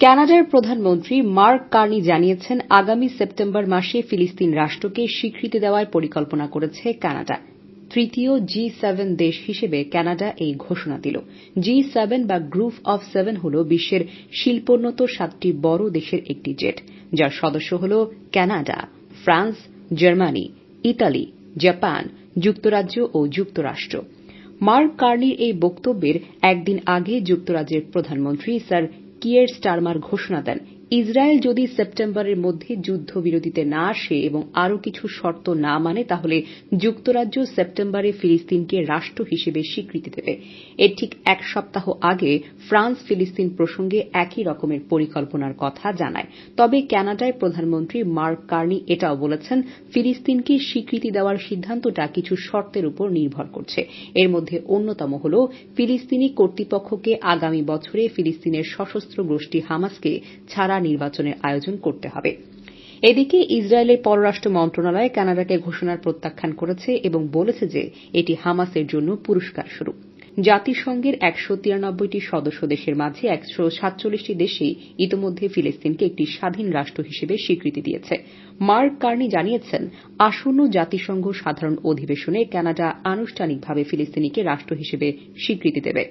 কানাডার প্রধানমন্ত্রী mark Carney জানিয়েছেন, আগামী সেপ্টেম্বর মাসে ফিলিস্তিন রাষ্ট্রকে স্বীকৃতি দেওয়ার পরিকল্পনা করেছে কানাডা। তৃতীয় জি সেভেন দেশ হিসেবে কানাডা এই ঘোষণা দিল। জি সেভেন বা গ্রুপ অব সেভেন হল বিশ্বের শিল্পোন্নত সাতটি বড় দেশের একটি জেট, যার সদস্য হল Canada, France, Germany, Italy, Japan, যুক্তরাজ্য ও যুক্তরাষ্ট্র। মার্ক কার্নির এই বক্তব্যের একদিন আগে যুক্তরাজ্যের প্রধানমন্ত্রী স্যার কিয়ের স্টারমার ঘোষণা দেন। ইসরায়েল যদি সেপ্টেম্বরের মধ্যে যুদ্ধবিরতিতে না আসে এবং আরও কিছু শর্ত না মানে তাহলে যুক্তরাজ্য সেপ্টেম্বরে ফিলিস্তিনকে রাষ্ট্র হিসেবে স্বীকৃতি দেবে। এর ঠিক এক সপ্তাহ আগে ফ্রান্স ফিলিস্তিন প্রসঙ্গে একই রকমের পরিকল্পনার কথা জানায়। তবে কানাডায় প্রধানমন্ত্রী মার্ক কার্নি এটাও বলেছেন, ফিলিস্তিনকে স্বীকৃতি দেওয়ার সিদ্ধান্তটা কিছু শর্তের উপর নির্ভর করছে। এর মধ্যে অন্যতম হল, ফিলিস্তিনি কর্তৃপক্ষকে আগামী বছরে ফিলিস্তিনের সশস্ত্র গোষ্ঠী হামাসকে ছাড়া নির্বাচনের আয়োজন করতে হবে। এদিকে ইসরায়েলের পররাষ্ট্র মন্ত্রণালয় কানাডাকে ঘোষণার প্রত্যাখ্যান করেছে এবং বলেছে যে এটি হামাসের জন্য পুরস্কার স্বরূপ। জাতিসংঘের একশো তিরানব্বইটি সদস্য দেশের মাঝে একশো সাতচল্লিশটি দেশই ইতোমধ্যে ফিলিস্তিনকে একটি স্বাধীন রাষ্ট্র হিসেবে স্বীকৃতি দিয়েছে। মার্ক কার্নি জানিয়েছেন, আসন্ন জাতিসংঘ সাধারণ অধিবেশনে কানাডা আনুষ্ঠানিকভাবে ফিলিস্তিনিকে রাষ্ট্র হিসেবে স্বীকৃতি দেবে।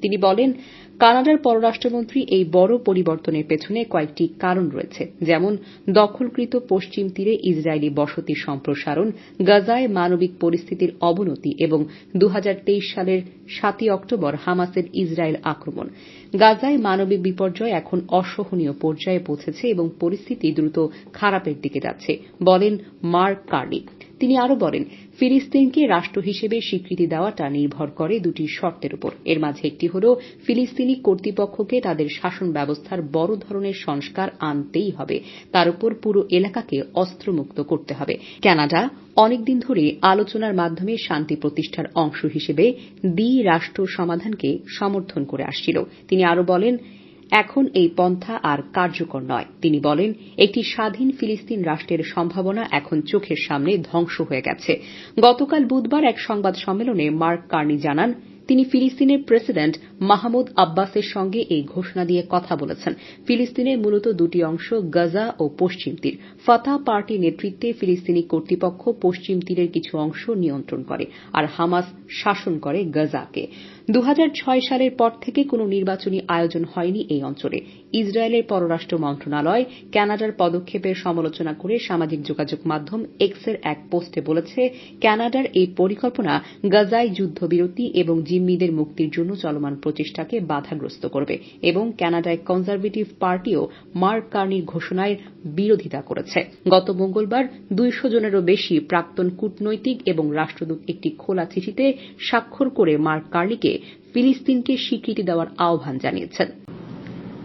তিনি বলেন কানাডার পররাষ্ট্রমন্ত্রী এই বড় পরিবর্তনের পেছনে কয়েকটি কারণ রয়েছে। যেমন, দখলকৃত পশ্চিম তীরে ইসরায়েলি বসতি সম্প্রসারণ, গাজায় মানবিক পরিস্থিতির অবনতি এবং দু হাজার তেইশ সালের সাতই অক্টোবর হামাসের ইসরায়েল আক্রমণ। গাজায় মানবিক বিপর্যয় এখন অসহনীয় পর্যায়ে পৌঁছেছে এবং পরিস্থিতি দ্রুত খারাপের দিকে যাচ্ছে, বলেন মার্ক কার্নি তিনি আরও বলেন, ফিলিস্তিনকে রাষ্ট্র হিসেবে স্বীকৃতি দেওয়াটা নির্ভর করে দুটি শর্তের উপর। এর মাঝে একটি হল, ফিলিস্তিনি কর্তৃপক্ষকে তাদের শাসন ব্যবস্থার বড় ধরনের সংস্কার আনতেই হবে। তার উপর পুরো এলাকাকে অস্ত্রমুক্ত করতে হবে। কানাডা অনেকদিন ধরে আলোচনার মাধ্যমে শান্তি প্রতিষ্ঠার অংশ হিসেবে দ্বি রাষ্ট্র সমাধানকে সমর্থন করে আসছিল। তিনি আরও বলেন এখন এই পন্থা আর কার্যকর নয়। তিনি বলেন, একটি স্বাধীন ফিলিস্তিন রাষ্ট্রের সম্ভাবনা এখন চোখের সামনে ধ্বংস হয়ে গেছে। গতকাল বুধবার এক সংবাদ সম্মেলনে মার্ক কার্নি জানান, তিনি ফিলিস্তিনের প্রেসিডেন্ট মাহমুদ আব্বাসের সঙ্গে এই ঘোষণা দিয়ে কথা বলেছেন। ফিলিস্তিনের মূলত দুটি অংশ গাজা ও পশ্চিম তীর। ফাতাহ পার্টি নেতৃত্বে ফিলিস্তিনি কর্তৃপক্ষ পশ্চিম তীরের কিছু অংশ নিয়ন্ত্রণ করে আর হামাস শাসন করে গাজাকে। দু হাজার ছয় সালের পর থেকে কোনো নির্বাচনী আয়োজন হয়নি এই অঞ্চলে। ইসরায়েলের পররাষ্ট্র মন্ত্রণালয় কানাডার পদক্ষেপের সমালোচনা করে সামাজিক যোগাযোগ মাধ্যম এক্সের এক পোস্টে বলেছে, কানাডার এই পরিকল্পনা গাজায় যুদ্ধবিরতি এবং জিম্মিদের মুক্তির জন্য চলমান প্রচেষ্টাকে বাধাগ্রস্ত করবে এবং কানাডায় কনজারভেটিভ পার্টিও মার্ক কার্নির ঘোষণার বিরোধিতা করেছে। গত মঙ্গলবার দুইশো জনেরও বেশি প্রাক্তন কূটনৈতিক এবং রাষ্ট্রদূত একটি খোলা চিঠিতে স্বাক্ষর করে মার্ক কার্নিকে ফিলিস্তিনকে স্বীকৃতি দেওয়ার আহ্বান জানিয়েছেন।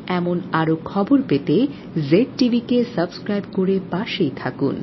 এমন আরও খবর পেতে জেড টিভিকে সাবস্ক্রাইব করে পাশেই থাকুন।